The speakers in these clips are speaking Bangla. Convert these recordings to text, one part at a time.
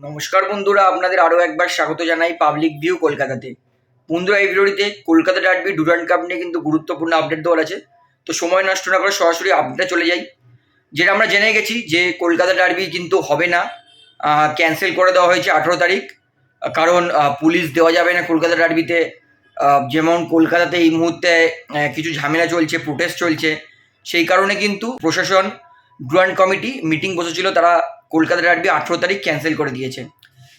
নমস্কার বন্ধুরা, আপনাদের আরও একবার স্বাগত জানাই পাবলিক ভিউ কলকাতাতে। বন্ধুরা, এই ভিডিওটিতে কলকাতা ডার্বি ডুরান্ড কাপ নিয়ে কিন্তু গুরুত্বপূর্ণ আপডেট দেওয়ার আছে। তো সময় নষ্ট না করে সরাসরি আপডেটে চলে যাই। যেটা আমরা জেনে গেছি যে কলকাতা ডার্বি কিন্তু হবে না। ক্যান্সেল করে দেওয়া হয়েছে আঠেরো তারিখ। কারণ পুলিশ দেওয়া যাবে না কলকাতা ডার্বিতে যেমন কলকাতাতে এই মুহূর্তে কিছু ঝামেলা চলছে প্রোটেস্ট চলছে। সেই কারণে কিন্তু প্রশাসন ডুরান্ড কমিটি মিটিং বসেছিল, তারা কলকাতা ডার্বি আঠেরো তারিখ ক্যান্সেল করে দিয়েছে।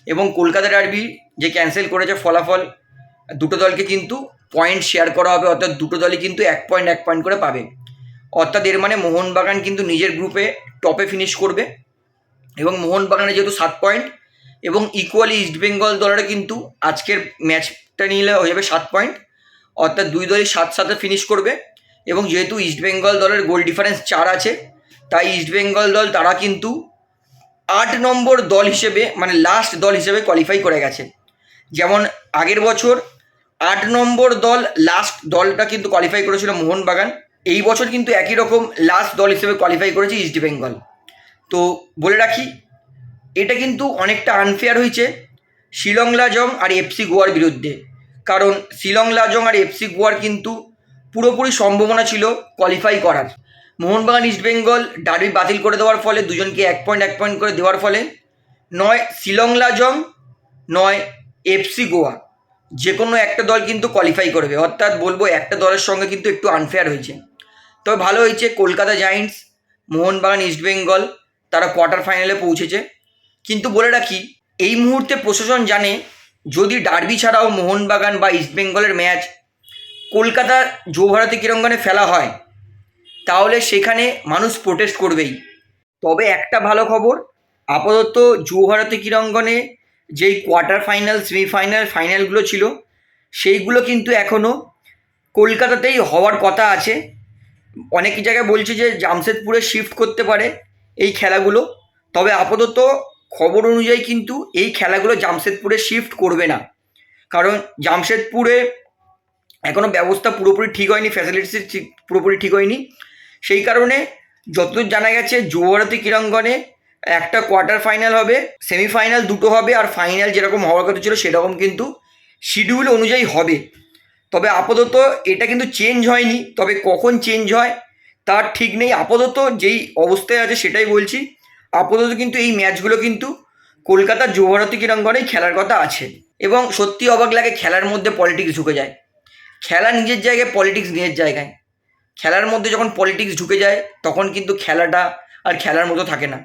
এবং কলকাতা ডার্বি যে ক্যান্সেল করেছে, ফলাফল দুটো দলকে কিন্তু পয়েন্ট শেয়ার করা হবে, অর্থাৎ দুটো দলই কিন্তু এক পয়েন্ট এক পয়েন্ট করে পাবে। অর্থাৎ এর মানে মোহনবাগান কিন্তু নিজের গ্রুপে টপে ফিনিশ করবে। এবং মোহনবাগানে যেহেতু সাত পয়েন্ট এবং ইকুয়ালি ইস্টবেঙ্গল দলের কিন্তু আজকের ম্যাচটা নিলে হয়ে যাবে সাত পয়েন্ট অর্থাৎ দুই দলই সাত সাথে ফিনিশ করবে। এবং যেহেতু ইস্টবেঙ্গল দলের গোল ডিফারেন্স চার আছে তাই ইস্টবেঙ্গল দল তারা কিন্তু আট নম্বর দল হিসেবে মানে লাস্ট দল হিসেবে কোয়ালিফাই করে গেছে। যেমন আগের বছর আট নম্বর দল লাস্ট দলটা কিন্তু কোয়ালিফাই করেছিল মোহনবাগান। এই বছর কিন্তু একই রকম লাস্ট দল হিসেবে কোয়ালিফাই করেছে ইস্টবেঙ্গল তো বলে রাখি, এটা কিন্তু অনেকটা আনফেয়ার হয়েছে শিলং লাজং আর এফসি গোয়ার বিরুদ্ধে। কারণ শিলং লাজং আর এফসি গোয়ার কিন্তু পুরোপুরি সম্ভাবনা ছিল কোয়ালিফাই করার। মোহনবাগান ইস্টবেঙ্গল ডার্বি বাতিল করে দেওয়ার ফলে দুজনকে এক পয়েন্ট এক পয়েন্ট করে দেওয়ার ফলে। নয়, শিলং, লাজং, নয় এফসি গোয়া। যে কোনো একটা দল কিন্তু কোয়ালিফাই করবে। অর্থাৎ বলব একটা দলের সঙ্গে কিন্তু একটু আনফেয়ার হয়েছে। তবে ভালো হয়েছে কলকাতা জায়েন্টস মোহনবাগান ইস্টবেঙ্গল তারা কোয়ার্টার ফাইনালে পৌঁছেছে। কিন্তু বলে রাখি, এই মুহূর্তে প্রশাসন জানে, যদি ডার্বি ছাড়াও মোহনবাগান বা ইস্টবেঙ্গলের ম্যাচ কলকাতার যৌভারতী ক্রীড়াঙ্গনে ফেলা হয় তাহলে সেখানে মানুষ প্রোটেস্ট করবেই। তবে একটা ভালো খবর, আপাতত যুবভারতী ক্রীড়াঙ্গনে যেই কোয়ার্টার ফাইনাল সেমিফাইনাল ফাইনালগুলো ছিল, সেইগুলো কিন্তু এখনও কলকাতাতেই হওয়ার কথা আছে। অনেক জায়গায় বলছে যে জামশেদপুরে শিফট করতে পারে এই খেলাগুলো, তবে আপাতত খবর অনুযায়ী কিন্তু এই খেলাগুলো জামশেদপুরে শিফট করবে না। কারণ জামশেদপুরে এখনও ব্যবস্থা পুরোপুরি ঠিক হয়নি ফ্যাসিলিটিস পুরোপুরি ঠিক হয়নি। সেই কারণে যতদূর জানা গেছে যুবভারতী ক্রীড়াঙ্গনে একটা কোয়ার্টার ফাইনাল হবে, সেমিফাইনাল দুটো হবে আর ফাইনাল যেরকম হওয়ার কথা ছিল সেরকম কিন্তু শিডিউল অনুযায়ী হবে। তবে আপাতত এটা কিন্তু চেঞ্জ হয়নি। তবে কখন চেঞ্জ হয় তার ঠিক নেই। আপাতত যেই অবস্থায় আছে সেটাই বলছি। আপাতত কিন্তু এই ম্যাচগুলো কিন্তু কলকাতার যুবভারতী ক্রীড়াঙ্গনেই খেলার কথা আছে এবং সত্যি অবাক লাগে খেলার মধ্যে পলিটিক্স ঢুকে যায়। খেলা নিজের জায়গায়, পলিটিক্স নিজের জায়গায়। খেলার মধ্যে যখন পলিটিক্স ঢুকে যায়, তখন কিন্তু খেলাটা আর খেলার মতো থাকে না।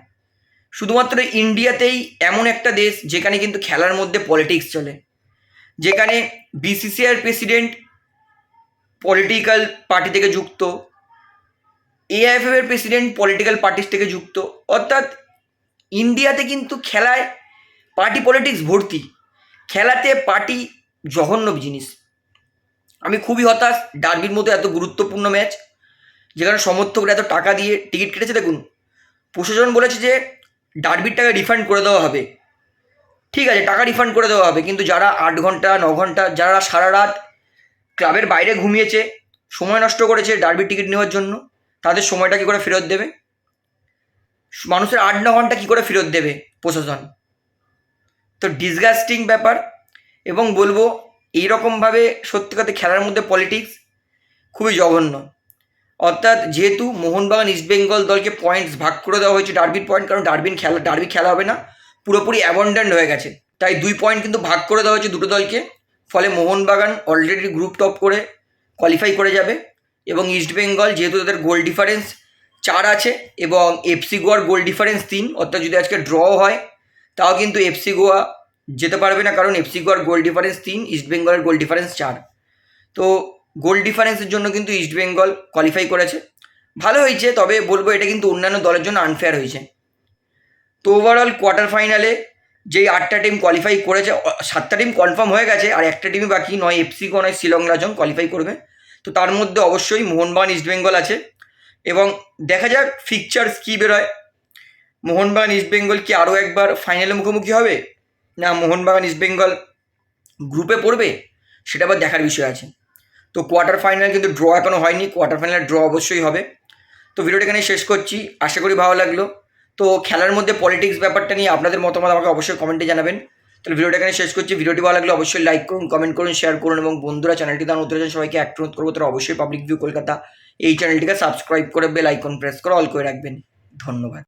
শুধুমাত্র ইন্ডিয়াতেই এমন একটা দেশ যেখানে কিন্তু খেলার মধ্যে পলিটিক্স চলে। যেখানে বিসিসিআইয়ের প্রেসিডেন্ট পলিটিক্যাল পার্টি থেকে যুক্ত এআইএফএফ এর প্রেসিডেন্ট পলিটিক্যাল পার্টিস থেকে যুক্ত, অর্থাৎ ইন্ডিয়াতে কিন্তু খেলায় পার্টি পলিটিক্স ভর্তি। খেলাতে পার্টি জঘন্য জিনিস আমি খুবই হতাশ, ডার্বির মতো এত গুরুত্বপূর্ণ ম্যাচ, যেখানে সমর্থকরা এত টাকা দিয়ে টিকিট কেটেছে, দেখুন। প্রশাসন বলেছে যে, ডার্বির টাকা রিফান্ড করে দেওয়া হবে। ঠিক আছে, টাকা রিফান্ড করে দেওয়া হবে, কিন্তু যারা আট ঘণ্টা, ন ঘণ্টা, যারা সারা রাত ক্লাবের বাইরে ঘুমিয়েছে, সময় নষ্ট করেছে ডার্বির টিকিট নেওয়ার জন্য, তাদের সময়টা কী করে ফেরত দেবে? মানুষের আট, ন ঘণ্টা কী করে ফেরত দেবে প্রশাসন? তো ডিসগাস্টিং ব্যাপার, এবং বলব এইরকমভাবে সত্যি কথা খেলার মধ্যে পলিটিক্স খুবই জঘন্য। অর্থাৎ যেহেতু মোহনবাগান ইস্টবেঙ্গল দলকে পয়েন্টস ভাগ করে দেওয়া হয়েছে ডার্বির পয়েন্ট কারণ ডার্বিন খেলা ডার্বি খেলা হবে না। পুরোপুরি অ্যাবন্ডেন্ট হয়ে গেছে। তাই দুই পয়েন্ট কিন্তু ভাগ করে দেওয়া হয়েছে দুটো দলকে। ফলে মোহনবাগান অলরেডি গ্রুপ টপ করে কোয়ালিফাই করে যাবে এবং ইস্টবেঙ্গল যেহেতু তাদের গোল ডিফারেন্স চার আছে এবং এফসি গোয়ার গোল ডিফারেন্স তিন, অর্থাৎ যদি আজকে ড্র হয়, তাও কিন্তু এফসি গোয়া যেতে পারবে না কারণ এফসি গোয়ার গোল ডিফারেন্স তিন ইস্টবেঙ্গলের গোল ডিফারেন্স চার। তো গোল ডিফারেন্সের জন্য কিন্তু ইস্টবেঙ্গল কোয়ালিফাই করেছে। ভালো হয়েছে, তবে বলব এটা কিন্তু অন্যান্য দলের জন্য আনফেয়ার হয়েছে। তো ওভারঅল কোয়ার্টার ফাইনালে যেই আটটা টিম কোয়ালিফাই করেছে সাতটা টিম কনফার্ম হয়ে গেছে, আর একটা টিমই বাকি নয় এফসি নয়, শিলং রাজং কোয়ালিফাই করবে। তো তার মধ্যে অবশ্যই মোহনবাগান ইস্টবেঙ্গল আছে। এবং দেখা যাক ফিকচার্স কী বেরোয়। মোহনবাগান ইস্টবেঙ্গল কি আরও একবার ফাইনালে মুখোমুখি হবে? না, মোহনবাগান ইস্টবেঙ্গল গ্রুপে পড়বে, সেটা আবার দেখার বিষয় আছে। তো কোয়ার্টার ফাইনাল কিন্তু ড্র এখনও হয়নি কোয়ার্টার ফাইনাল ড্র অবশ্যই হবে। তো ভিডিওটা এখানে শেষ করছি, আশা করি ভালো লাগল। তো খেলার মধ্যে পলিটিক্স ব্যাপারটা নিয়ে আপনাদের মতামত আমাকে অবশ্যই কমেন্টে জানাবেন। তাহলে ভিডিওটা এখানে শেষ করছি ভিডিওটি ভালো লাগলে অবশ্যই লাইক করুন কমেন্ট করুন শেয়ার করুন, এবং বন্ধুরা চ্যানেলটি তার নতুন আছেন, সবাইকে অনুরোধ করব, তারা অবশ্যই পাবলিক ভিউ কলকাতা এই চ্যানেলটিকে সাবস্ক্রাইব করে বেল আইকন প্রেস করে অল করে রাখবেন। ধন্যবাদ।